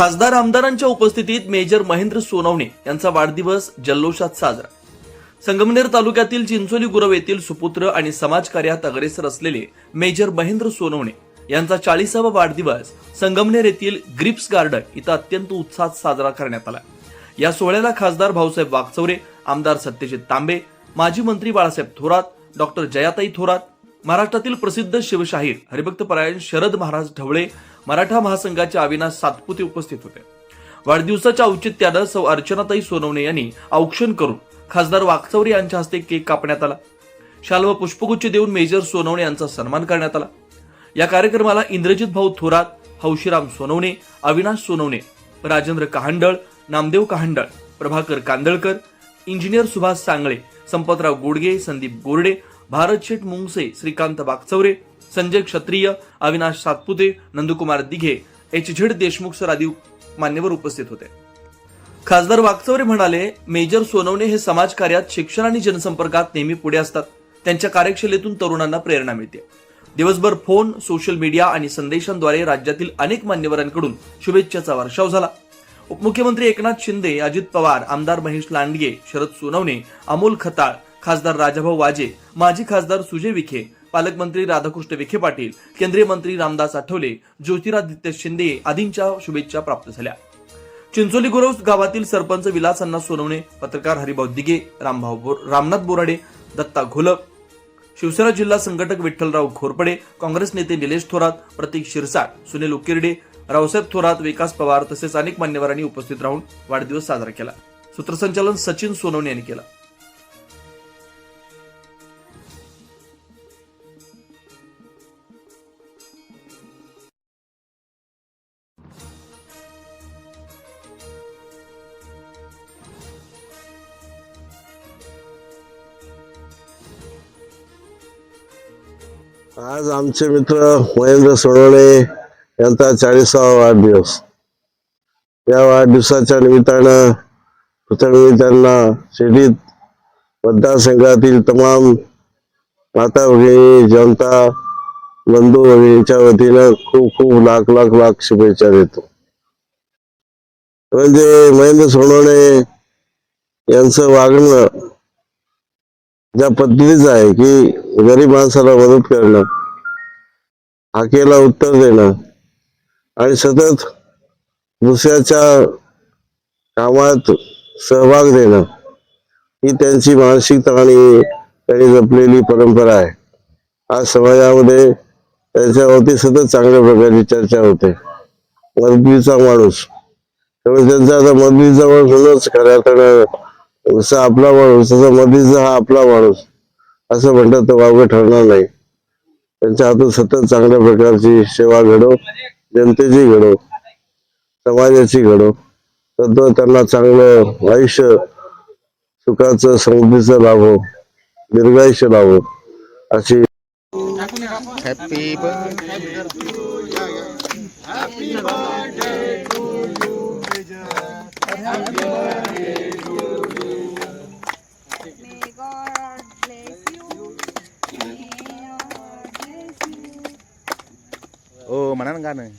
खासदार आमदारांच्या उपस्थितीत मेजर महेंद्र सोनवणे यांचा वाढदिवस जल्लोषात साजरा. संगमनेर तालुक्यातील चिंचोली गुरव येथील सुपुत्र आणि समाजकार्यात अग्रेसर असलेले मेजर महेंद्र सोनवणे यांचा चाळीसावा वाढदिवस संगमनेर येथील ग्रिप्स गार्डन इथं अत्यंत उत्साहात साजरा करण्यात आला. या सोहळ्याला खासदार भाऊसाहेब वागचौरे आमदार सत्यजित तांबे माजी मंत्री बाळासाहेब थोरात डॉक्टर जयाताई थोरात महाराष्ट्रातील प्रसिद्ध शिवशाहीर हरिभक्त परायण शरद महाराज ढवळे मराठा महासंघाचे अविनाश सातपुते उपस्थित होते. वाढदिवसाच्या औचित्यानं सौ अर्चनाताई सोनवणे यांनी औक्षण करून खासदार वाकचौरे यांच्या हस्ते केक कापण्यात आला. शाल व पुष्पगुच्छ देऊन मेजर सोनवणे यांचा सन्मान करण्यात आला. या कार्यक्रमाला इंद्रजित भाऊ Thorat Haushiram Sonawane Avinash Sonawane Rajendra Kahandal Namdev Kahandal Prabhakar Kandalkar engineer Subhash Sangle Sampatrao Godge Sandeep Gorde Bharat Sheth Mungase Shrikant Bagchaure Sanjay Kshatriya Avinash Satpute Nandkumar Dighe H Z Deshmukh sir आदी मान्यवर उपस्थित होते. खासदार वागचौरे म्हणाले major Sonawane हे समाजकार्यात शिक्षण आणि जनसंपर्कात नेहमी पुढे असतात. त्यांच्या कार्यक्षेत्रातून तरुणांना प्रेरणा मिळते. दिवसभर फोन सोशल मीडिया आणि संदेशांद्वारे राज्यातील अनेक मान्यवरांकडून शुभेच्छाचा वर्षाव झाला. उपमुख्यमंत्री एकनाथ शिंदे अजित पवार आमदार महेश लांडगे शरद सोनवणे अमोल खताळ खासदार राजाभाऊ वाजे माजी खासदार सुजय विखे पालकमंत्री राधाकृष्ण विखे पाटील केंद्रीय मंत्री रामदास आठवले ज्योतिरादित्य शिंदे आदींच्या शुभेच्छा प्राप्त झाल्या. चिंचोली गुरव गावातील सरपंच विलासांना सोनवणे पत्रकार हरिभाऊ दिगे रामभाऊ बोर- रामनाथ बोराडे दत्ता घोलप शिवसेना जिल्हा संघटक विठ्ठलराव घोरपडे काँग्रेस नेते निलेश थोरात प्रतीक शिरसाट सुनील उकिरडे रावसाहेब थोरात विकास पवार तसेच अनेक मान्यवरांनी उपस्थित राहून वाढदिवस साजरा केला. सूत्रसंचालन सचिन सोनवणे यांनी केलं. आज आमचे मित्र महेंद्र सोनवणे यांचा चाळीसावा वाढदिवस. या वाढदिवसाच्या निमित्तानं प्रथम त्यांना शिर्डीत मतदारसंघातील तमाम माता भगिनी जनता बंधू भगिनीच्या वतीनं खूप खूप लाख लाख लाख शुभेच्छा देतो. म्हणजे महेंद्र सोनवणे यांचं वागणं ज्या पद्धतीचं आहे की गरीब माणसाला मदत करणं हाकेला उत्तर देणं आणि सतत दुसऱ्याच्या कामात सहभाग देणं ही त्यांची मानसिकता आणि त्यांनी जपलेली परंपरा आहे. आज समाजामध्ये त्यांच्यावरती सतत चांगल्या प्रकारची चर्चा होते. मदतीचा माणूस. त्यामुळे त्यांचा आता मदतीचा माणूस म्हणूनच खऱ्या अर्थानं जसा आपला माणूस तसा मदतीचा हा आपला माणूस. असं म्हणतात तर वावगं ठरणार नाही. त्यांच्या हातून सतत चांगल्या प्रकारची सेवा घडो जनतेची घडो समाजाची घडो. तर त्यांना चांगलं आयुष्य सुखाचं समृद्धीचं लाभो दीर्घायुष्य लाभो अशी happy birthday May Oh, mana enggak nih?